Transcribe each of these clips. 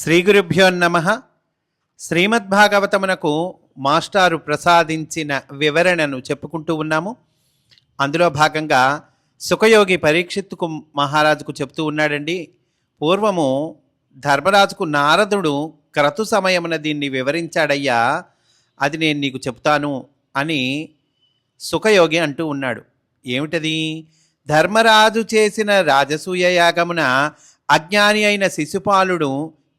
శ్రీ గురుభ్యో నమ. శ్రీమద్భాగవతమునకు మాస్టారు ప్రసాదించిన వివరణను చెప్పుకుంటూ ఉన్నాము. అందులో భాగంగా సుఖయోగి పరీక్షిత్తుకు మహారాజుకు చెప్తూ ఉన్నాడండి. పూర్వము ధర్మరాజుకు నారదుడు క్రతు సమయమున దీన్ని వివరించాడయ్యా అది నేను నీకు చెప్తాను అని సుఖయోగి అంటూ ఉన్నాడు. ఏమిటది? ధర్మరాజు చేసిన రాజసూయ యాగమున అజ్ఞాని అయిన శిశుపాలుడు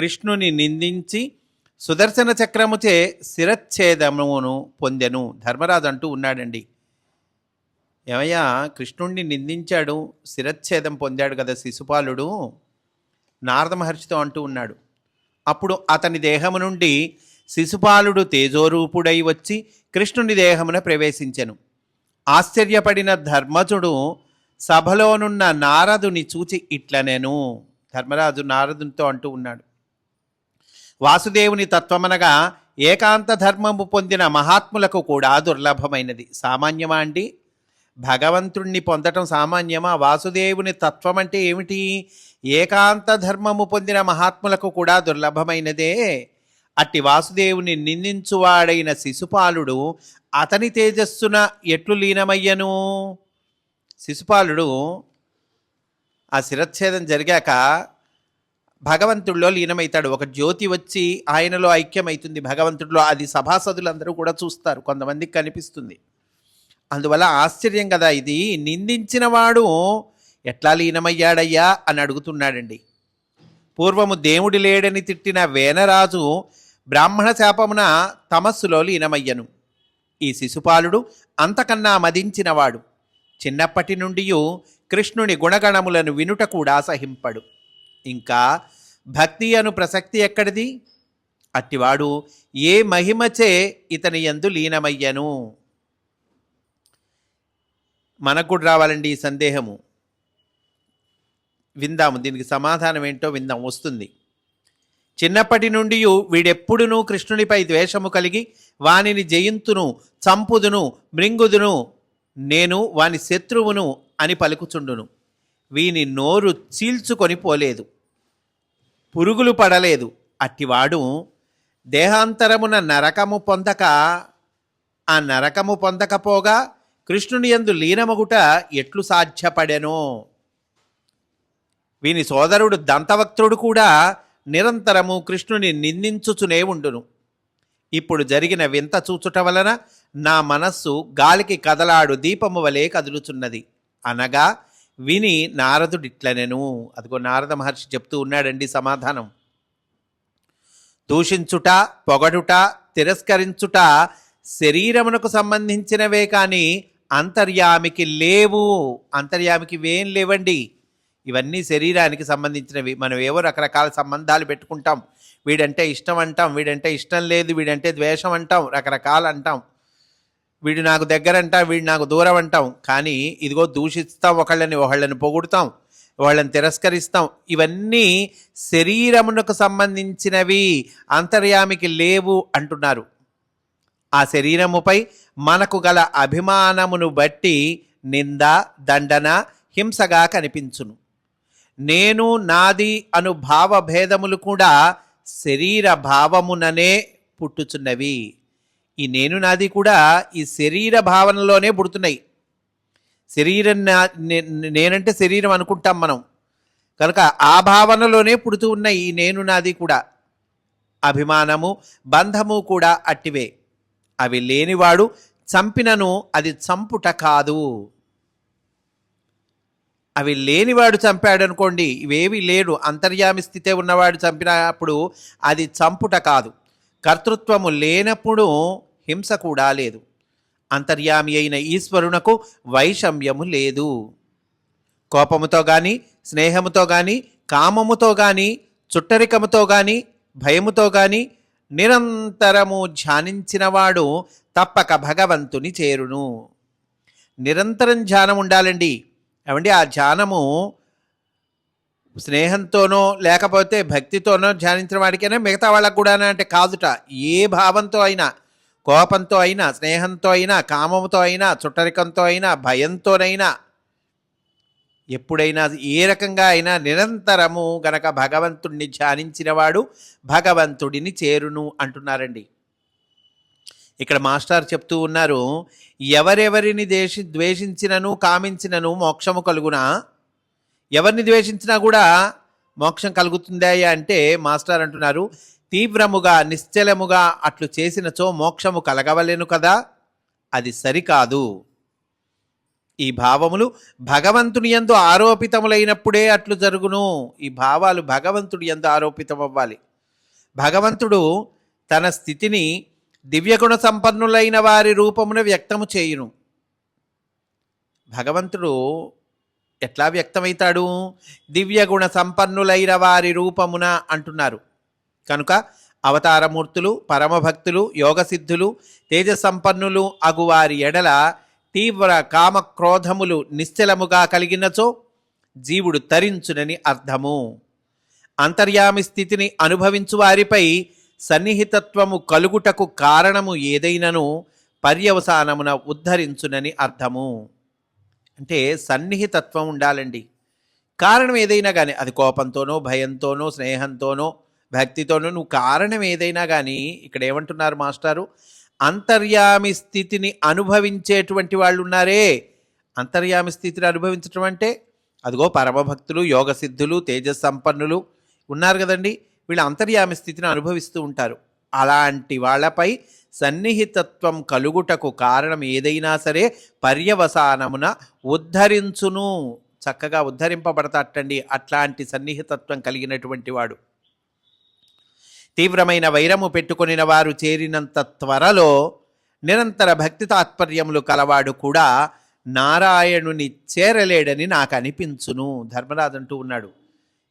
కృష్ణుని నిందించి సుదర్శన చక్రముచే శిరచ్ఛేదమును పొందెను. ధర్మరాజు అంటూ ఉన్నాడండి. ఏమయ్యా కృష్ణుణ్ణి నిందించాడు శిరచ్ఛేదం పొందాడు కదా శిశుపాలుడు? నారద మహర్షితో అంటూ ఉన్నాడు. అప్పుడు అతని దేహము నుండి శిశుపాలుడు తేజోరూపుడై వచ్చి కృష్ణుని దేహమున ప్రవేశించెను. ఆశ్చర్యపడిన ధర్మజుడు సభలోనున్న నారదుని చూచి ఇట్లనెను. ధర్మరాజు నారదునితో అంటూ ఉన్నాడు. వాసుదేవుని తత్వమనగా ఏకాంత ధర్మము పొందిన మహాత్ములకు కూడా దుర్లభమైనది. సామాన్యమా అండి? భగవంతుణ్ణి పొందటం సామాన్యమా? వాసుదేవుని తత్వం అంటే ఏమిటి? ఏకాంత ధర్మము పొందిన మహాత్ములకు కూడా దుర్లభమైనదే. అట్టి వాసుదేవుని నిందించువాడైన శిశుపాలుడు అతని తేజస్సున ఎట్లు లీనమయ్యను? శిశుపాలుడు ఆ శిరచ్ఛేదం జరిగాక భగవంతుడిలో లీనమవుతాడు ఒక జ్యోతి వచ్చి ఆయనలో ఐక్యమవుతుంది భగవంతుడిలో అది సభాసదులందరూ కూడా చూస్తారు. కొంతమందికి కనిపిస్తుంది. అందువల్ల ఆశ్చర్యం కదా ఇది. నిందించిన వాడు ఎట్లా లీనమయ్యాడయ్యా అని అడుగుతున్నాడండి. పూర్వము దేవుడి లేడని తిట్టిన వేనరాజు బ్రాహ్మణ శాపమున తమస్సులో లీనమయ్యను. ఈ శిశుపాలుడు అంతకన్నా మదించినవాడు. చిన్నప్పటి నుండి కృష్ణుని గుణగణములను వినుట కూడా సహింపడు. ఇంకా భక్తి అను ప్రసక్తి ఎక్కడిది? అట్టివాడు ఏ మహిమచే ఇతని ఎందు లీనమయ్యను? మనకు కూడా రావాలండి ఈ సందేహము. విందాము దీనికి సమాధానం ఏంటో విందాం వస్తుంది. చిన్నప్పటి నుండి వీడెప్పుడునూ కృష్ణునిపై ద్వేషము కలిగి వానిని జయింతును చంపుదును మృంగుదును నేను వాని శత్రువును అని పలుకుచుండును. వీని నోరు చీల్చుకొని పోలేదు. పురుగులు పడలేదు. అట్టివాడు దేహాంతరమున నరకము పొందక ఆ నరకము పొందకపోగా కృష్ణుని యందు లీనమగుట ఎట్లు సాధ్యపడెనో? వీని సోదరుడు దంతవక్త్రుడు కూడా నిరంతరము కృష్ణుని నిందించుచునే ఉండును. ఇప్పుడు జరిగిన వింత చూచుట వలన నా మనస్సు గాలికి కదలాడు దీపము వలె కదులుచున్నది. అనగా విని నారదుడిట్లనెను అదిగో నారద మహర్షి చెప్తూ ఉన్నాడండి సమాధానం. దూషించుట పొగడుట తిరస్కరించుట శరీరమునకు సంబంధించినవే కానీ అంతర్యామికి లేవు. అంతర్యామికి వేం లేవండి? ఇవన్నీ శరీరానికి సంబంధించినవి. మనం ఏవో రకరకాల సంబంధాలు పెట్టుకుంటాం. వీడంటే ఇష్టం అంటాం వీడంటే ఇష్టం లేదు వీడంటే ద్వేషం అంటాం రకరకాలు అంటాం. వీడు నాకు దగ్గరంట వీడు నాకు దూరం అంటాం కానీ ఇదిగో దూషిస్తాం ఒకళ్ళని ఒకళ్ళని పొగుడుతాం వాళ్ళని తిరస్కరిస్తాం. ఇవన్నీ శరీరమునకు సంబంధించినవి అంతర్యామికి లేవు అంటున్నారు. ఆ శరీరముపై మనకు గల అభిమానమును బట్టి నింద దండన హింసగా కనిపించును. నేను నాది అను భావభేదములు కూడా శరీర భావముననే పుట్టుచున్నవి. ఈ నేను నాది కూడా ఈ శరీర భావనలోనే పుడుతున్నాయి. శరీరం నా- నేనంటే శరీరం అనుకుంటాం మనం. కనుక ఆ భావనలోనే పుడుతూ ఉన్నాయి ఈ నేను నాది కూడా. అభిమానము బంధము కూడా అట్టివే. అవి లేనివాడు చంపినను అది చంపుట కాదు. అవి లేనివాడు చంపాడు అనుకోండి ఇవేవి లేడు. అంతర్యామి స్థితే ఉన్నవాడు చంపినప్పుడు అది చంపుట కాదు. కర్తృత్వము లేనప్పుడు హింస కూడా లేదు. అంతర్యామి అయిన ఈశ్వరునకు వైషమ్యము లేదు. కోపముతో గాని స్నేహముతో గాని కామముతో గాని చుట్టరికముతో గాని భయముతో గాని నిరంతరము ధ్యానించినవాడు తప్పక భగవంతుని చేరును. నిరంతరం ధ్యానం ఉండాలండి. ఏమండి? ఆ ధ్యానము స్నేహంతోనో లేకపోతే భక్తితోనో ధ్యానించిన వాడికైనా మిగతా వాళ్ళకు కూడా అంటే కాదుట. ఏ భావంతో అయినా. కోపంతో అయినా స్నేహంతో అయినా కామంతో అయినా చుట్టరికంతో అయినా భయంతోనైనా ఎప్పుడైనా ఏ రకంగా అయినా నిరంతరము గనక భగవంతుణ్ణి ధ్యానించినవాడు భగవంతుడిని చేరును అంటున్నారండి. ఇక్కడ మాస్టర్ చెప్తూ ఉన్నారు ఎవరెవరిని దేశి ద్వేషించినను కామించినను మోక్షము కలుగునా? ఎవరిని ద్వేషించినా కూడా మోక్షం కలుగుతుందా అంటే మాస్టర్ అంటున్నారు తీవ్రముగా నిశ్చలముగా అట్లు చేసినచో మోక్షము కలగవలేను కదా? అది సరికాదు. ఈ భావములు భగవంతుని యందు ఆరోపితములైనప్పుడే అట్లు జరుగును. ఈ భావాలు భగవంతుడి ఎందు ఆరోపితమవ్వాలి. భగవంతుడు తన స్థితిని దివ్యగుణ సంపన్నులైన వారి రూపమున వ్యక్తము చేయును. భగవంతుడు ఎట్లా వ్యక్తమవుతాడు దివ్యగుణ సంపన్నులైన వారి రూపమున అంటున్నారు. కనుక అవతారమూర్తులు పరమభక్తులు యోగసిద్ధులు తేజసంపన్నులు అగు వారి ఎడల తీవ్ర కామక్రోధములు నిశ్చలముగా కలిగినచో జీవుడు తరించునని అర్థము. అంతర్యామి స్థితిని అనుభవించు వారిపై సన్నిహితత్వము కలుగుటకు కారణము ఏదైనను పర్యవసానమున ఉద్ధరించునని అర్థము. అంటే సన్నిహితత్వం ఉండాలండి. కారణం ఏదైనా కానీ అది కోపంతోనో భయంతోనో స్నేహంతోనో భక్తితోనూ నువ్వు కారణం ఏదైనా కానీ ఇక్కడ ఏమంటున్నారు మాస్టారు? అంతర్యామి స్థితిని అనుభవించేటువంటి వాళ్ళు ఉన్నారే అంతర్యామి స్థితిని అనుభవించటం అంటే అదిగో పరమభక్తులు యోగ సిద్ధులు తేజస్ సంపన్నులు ఉన్నారు కదండి. వీళ్ళు అంతర్యామి స్థితిని అనుభవిస్తూ ఉంటారు. అలాంటి వాళ్ళపై సన్నిహితత్వం కలుగుటకు కారణం ఏదైనా సరే పర్యవసానమున ఉద్ధరించును. చక్కగా ఉద్ధరింపబడతాటండి అట్లాంటి సన్నిహితత్వం కలిగినటువంటి వాడు. తీవ్రమైన వైరము పెట్టుకొనిన వారు చేరినంత త్వరలో నిరంతర భక్తి తాత్పర్యములు కలవాడు కూడా నారాయణుని చేరలేడని నాకు అనిపించును ధర్మరాజు అంటూ ఉన్నాడు.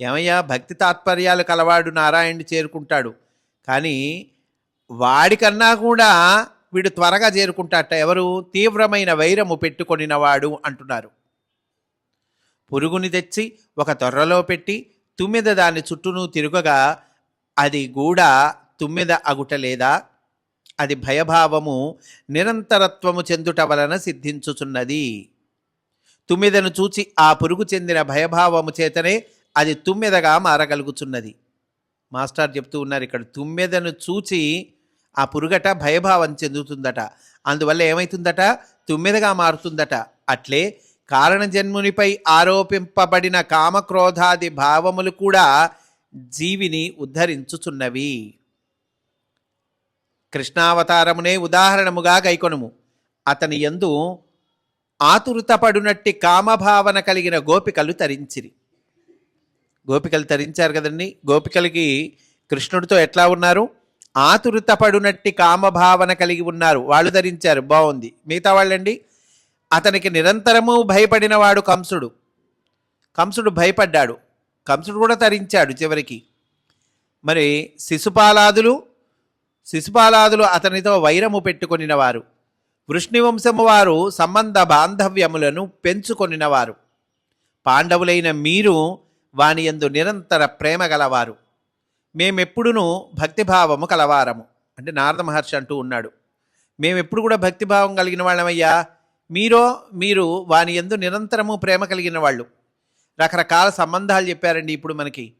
ఏమయ్యా భక్తి తాత్పర్యాలు కలవాడు నారాయణుని చేరుకుంటాడు. కానీ వాడికన్నా కూడా వీడు త్వరగా చేరుకుంటాట ఎవరు? తీవ్రమైన వైరము పెట్టుకొనినవాడు అంటున్నారు. పురుగుని తెచ్చి ఒక తొర్రలో పెట్టి తుమ్మెద దాని చుట్టూను తిరుగగా అది కూడా తుమ్మెద అగుట లేదా? అది భయభావము నిరంతరత్వము చెందుట వలన సిద్ధించుచున్నది. తుమ్మెదను చూచి ఆ పురుగు చెందిన భయభావము చేతనే అది తుమ్మెదగా మారగలుగుచున్నది. మాస్టర్ చెప్తూ ఉన్నారు ఇక్కడ తుమ్మెదను చూచి ఆ పురుగట భయభావం చెందుతుందట. అందువల్ల ఏమవుతుందట తుమ్మెదగా మారుతుందట. అట్లే కారణజన్మునిపై ఆరోపింపబడిన కామక్రోధాది భావములు కూడా జీవిని ఉద్ధరించుచున్నవి. కృష్ణావతారమునే ఉదాహరణముగా గైకొనుము. అతని యందు ఆతురుతపడునట్టి కామభావన కలిగిన గోపికలు తరించిరి. గోపికలు తరించారు కదండి. గోపికలకి కృష్ణుడితో ఎట్లా ఉన్నారు? ఆతురుతపడునట్టి కామభావన కలిగి ఉన్నారు. వాళ్ళు ధరించారు. బాగుంది మిగతా వాళ్ళండి? అతనికి నిరంతరము భయపడిన వాడు కంసుడు. కంసుడు భయపడ్డాడు. కంసుడు కూడా తరించాడు చివరికి. మరి శిశుపాలాదులు శిశుపాలాదులు అతనితో వైరము పెట్టుకొనినవారు. వృష్ణివంశము వారు సంబంధ బాంధవ్యములను పెంచుకొనినవారు. పాండవులైన మీరు వాని యందు నిరంతర ప్రేమ గలవారు. మేమెప్పుడునూ భక్తిభావము కలవారము. అంటే నారద మహర్షి అంటూ ఉన్నాడు. మేమెప్పుడు కూడా భక్తిభావం కలిగిన వాళ్ళమయ్యా? మీరో మీరు వాని ఎందు నిరంతరము ప్రేమ కలిగిన వాళ్ళు. రకరకాల సంబంధాలు చెప్పారండి ఇప్పుడు మనకి.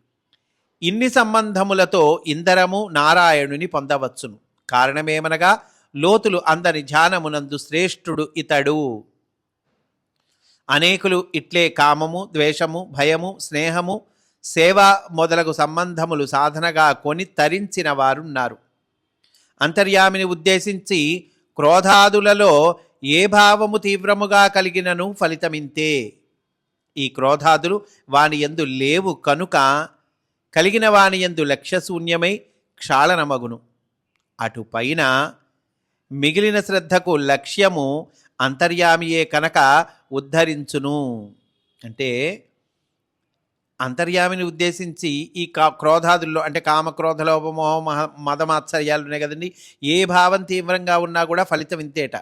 ఇన్ని సంబంధములతో ఇందరము నారాయణుని పొందవచ్చును. కారణమేమనగా లోతులు అందని ధ్యానమునందు శ్రేష్ఠుడు ఇతడు. అనేకులు ఇట్లే కామము ద్వేషము భయము స్నేహము సేవ మొదలగు సంబంధములు సాధనగా కొని తరించిన వారున్నారు. అంతర్యామిని ఉద్దేశించి క్రోధాదులలో ఏ భావము తీవ్రముగా కలిగినను ఫలితమింతే. ఈ క్రోధాదులు వాని ఎందు లేవు కనుక కలిగిన వాని ఎందు లక్ష్యశూన్యమై క్షాళనమగును. అటుపైన మిగిలిన శ్రద్ధకు లక్ష్యము అంతర్యామియే కనుక ఉద్ధరించును. అంటే అంతర్యామిని ఉద్దేశించి ఈ కా క్రోధాదుల్లో అంటే కామక్రోధ లోపమోహ మహ మదమాత్సర్యాలు ఉన్నాయి కదండి. ఏ భావం తీవ్రంగా ఉన్నా కూడా ఫలితం ఇంతేట.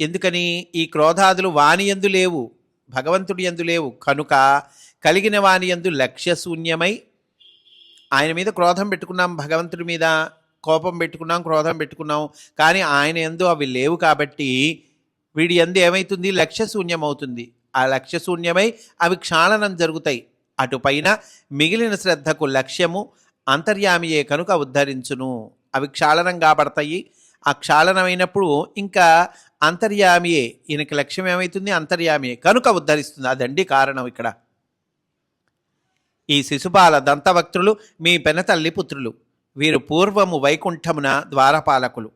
ఎందుకని ఈ క్రోధాదులు వాని ఎందు లేవు. భగవంతుడి ఎందు లేవు. కనుక కలిగిన వాని ఎందు లక్ష్యశూన్యమై ఆయన మీద క్రోధం పెట్టుకున్నాం భగవంతుడి మీద కోపం పెట్టుకున్నాం క్రోధం పెట్టుకున్నాం. కానీ ఆయన ఎందు అవి లేవు కాబట్టి వీడి ఎందు ఏమవుతుంది లక్ష్యశూన్యం అవుతుంది ఆ లక్ష్యశూన్యమై అవి క్షాళనం జరుగుతాయి. అటుపైన మిగిలిన శ్రద్ధకు లక్ష్యము అంతర్యామియే కనుక ఉద్ధరించును. అవి క్షాళనం కాబడతాయి ఆ క్షాళనమైనప్పుడు ఇంకా అంతర్యామియే. ఈయనకి లక్ష్యం ఏమవుతుంది అంతర్యామియే. కనుక ఉద్ధరిస్తుంది. అదండి కారణం ఇక్కడ. ఈ శిశుపాల దంతవక్తులు మీ పెనతల్లి పుత్రులు వీరు పూర్వము వైకుంఠమున ద్వారపాలకులు.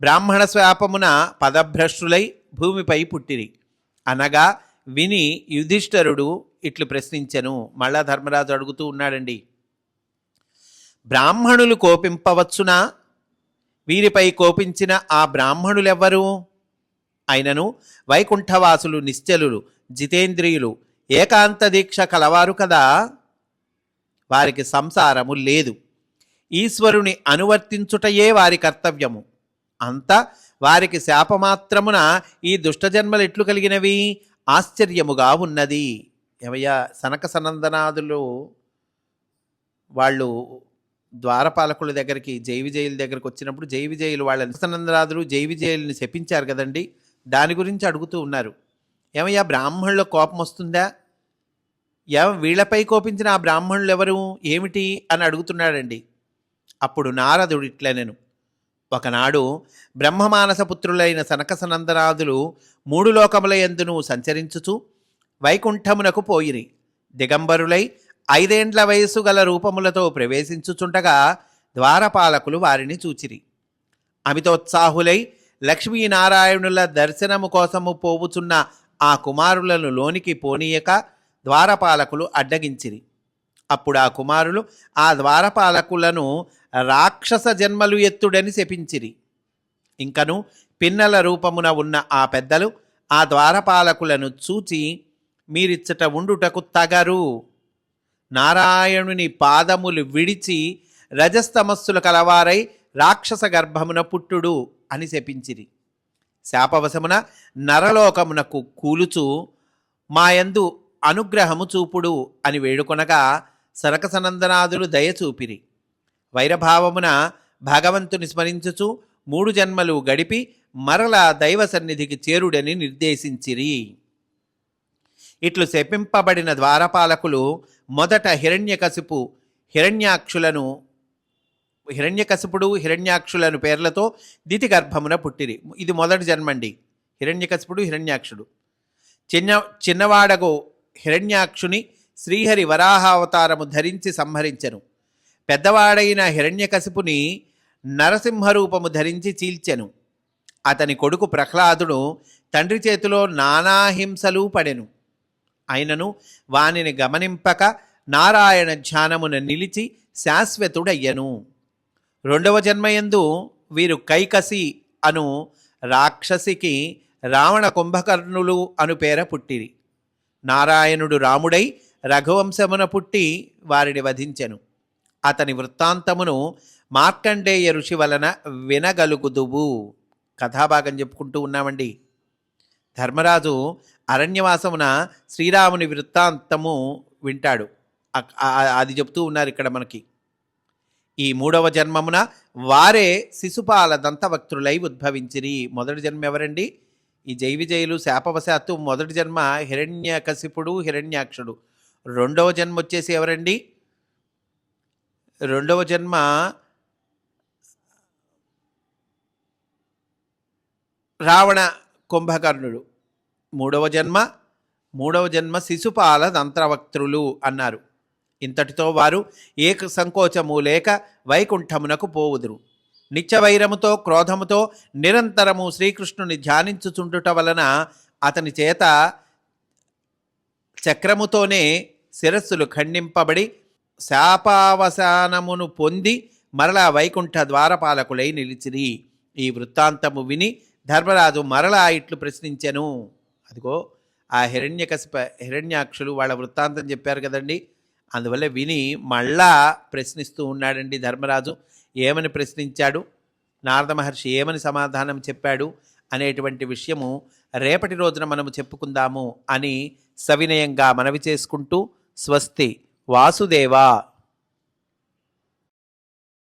బ్రాహ్మణ స్వాపమున పదభ్రష్టులై భూమిపై పుట్టిరి. అనగా విని యుధిష్ఠరుడు ఇట్లు ప్రశ్నించెను. మళ్ళా ధర్మరాజు అడుగుతూ ఉన్నాడండి. బ్రాహ్మణులు కోపింపవచ్చునా? వీరిపై కోపించిన ఆ బ్రాహ్మణులెవ్వరు? అయినను వైకుంఠవాసులు నిశ్చలులు జితేంద్రియులు ఏకాంత దీక్ష కలవారు కదా. వారికి సంసారము లేదు. ఈశ్వరుని అనువర్తించుటయే వారి కర్తవ్యము. అంత వారికి శాపమాత్రమున ఈ దుష్టజన్మలు ఎట్లు కలిగినవి? ఆశ్చర్యముగా ఉన్నది. ఏమయ్యా సనక సనందనాదులు వాళ్ళు ద్వారపాలకుల దగ్గరికి జై విజయుల దగ్గరికి వచ్చినప్పుడు జై విజయులు వాళ్ళ సనందనాదులు జై విజయుల్ని శపించారు కదండి. దాని గురించి అడుగుతూ ఉన్నారు. ఏమయ్యా బ్రాహ్మణుల కోపం వస్తుందా? ఏమ వీళ్ళపై కోపించిన ఆ బ్రాహ్మణులు ఎవరు ఏమిటి? అని అడుగుతున్నాడండి. అప్పుడు నారదుడు ఇట్లా నేను. ఒకనాడు బ్రహ్మమానసపుత్రులైన సనక సనందనాదులు మూడు లోకముల ఎందును సంచరించుచు వైకుంఠమునకు పోయిరి. దిగంబరులై ఐదేండ్ల వయసు గల రూపములతో ప్రవేశించుచుండగా ద్వారపాలకులు వారిని చూచిరి. అమితోత్సాహులై లక్ష్మీనారాయణుల దర్శనము కోసము పోవుచున్న ఆ కుమారులను లోనికి పోనీయక ద్వారపాలకులు అడ్డగించిరి. అప్పుడు ఆ కుమారులు ఆ ద్వారపాలకులను రాక్షస జన్మలు ఎత్తుడని శపించిరి. ఇంకను పిన్నల రూపమున ఉన్న ఆ పెద్దలు ఆ ద్వారపాలకులను చూచి మీరిచ్చట ఉండుటకు తగరు. నారాయణుని పాదములు విడిచి రజస్తమస్సులు కలవారై రాక్షస గర్భమున పుట్టుడు అని శపించిరి. శాపవశమున నరలోకమునకు కూలుచు మాయందు అనుగ్రహము చూపుడు అని వేడుకొనగా సనకసనందనాదులు దయ చూపిరి. వైరభావమున భగవంతుని స్మరించుచు మూడు జన్మలు గడిపి మరల దైవ సన్నిధికి చేరుడని నిర్దేశించిరి. ఇట్లు శపింపబడిన ద్వారపాలకులు మొదట హిరణ్యకశిపు హిరణ్యాక్షులను హిరణ్యకశిపుడు హిరణ్యాక్షులను పేర్లతో దితి గర్భమున పుట్టిరి. ఇది మొదటి జన్మండి. హిరణ్యకశపుడు హిరణ్యాక్షుడు. చిన్న చిన్నవాడగో హిరణ్యాక్షుని శ్రీహరి వరాహావతారము ధరించి సంహరించెను. పెద్దవాడైన హిరణ్యకశిపుని నరసింహరూపము ధరించి చీల్చెను. అతని కొడుకు ప్రహ్లాదుడు తండ్రి చేతిలో నానాహింసలు పడెను. అయినను వానిని గమనింపక నారాయణ ధ్యానమున నిలిచి శాశ్వతుడయ్యను. రెండవ జన్మయందు వీరు కైకసి అను రాక్షసికి రావణ కుంభకర్ణులు అను పేర పుట్టిరి. నారాయణుడు రాముడై రఘువంశమున పుట్టి వారిని వధించెను. అతని వృత్తాంతమును మార్కండేయ ఋషి వలన వినగలుగుదువు. కథాభాగం చెప్పుకుంటూ ఉన్నామండి. ధర్మరాజు అరణ్యవాసమున శ్రీరాముని వృత్తాంతము వింటాడు. అది చెప్తూ ఉన్నారు ఇక్కడ మనకి. ఈ మూడవ జన్మమున వారే శిశుపాల దంతవక్తులై ఉద్భవించిరి. మొదటి జన్మ ఎవరండి? ఈ జై విజయులు శాపవశాత్తు మొదటి జన్మ హిరణ్యకశిపుడు హిరణ్యాక్షుడు. రెండవ జన్మ వచ్చేసి ఎవరండి? రెండవ జన్మ రావణ కుంభకర్ణుడు. మూడవ జన్మ మూడవ జన్మ శిశుపాల దంత్రవక్తులు అన్నారు. ఇంతటితో వారు ఏక సంకోచము లేక వైకుంఠమునకు పోవుదురు. నిత్యవైరముతో క్రోధముతో నిరంతరము శ్రీకృష్ణుని ధ్యానించుచుండుట వలన అతని చేత చక్రముతోనే శిరస్సులు ఖండింపబడి శాపావసానమును పొంది మరలా వైకుంఠ ద్వారపాలకులై నిలిచిరి. ఈ వృత్తాంతము విని ధర్మరాజు మరలా ఇట్లు ప్రశ్నించెను. అదిగో ఆ హిరణ్యకశిప హిరణ్యాక్షులు వాళ్ళ వృత్తాంతం చెప్పారు కదండి. అందువల్ల విని మళ్ళా ప్రశ్నిస్తూ ఉన్నాడండి ధర్మరాజు. ఏమని ప్రశ్నించాడు? నారద మహర్షి ఏమని సమాధానం చెప్పాడు? అనేటువంటి విషయము రేపటి రోజున మనము చెప్పుకుందాము అని సవినయంగా మనవి చేసుకుంటూ స్వస్తి వాసుదేవా.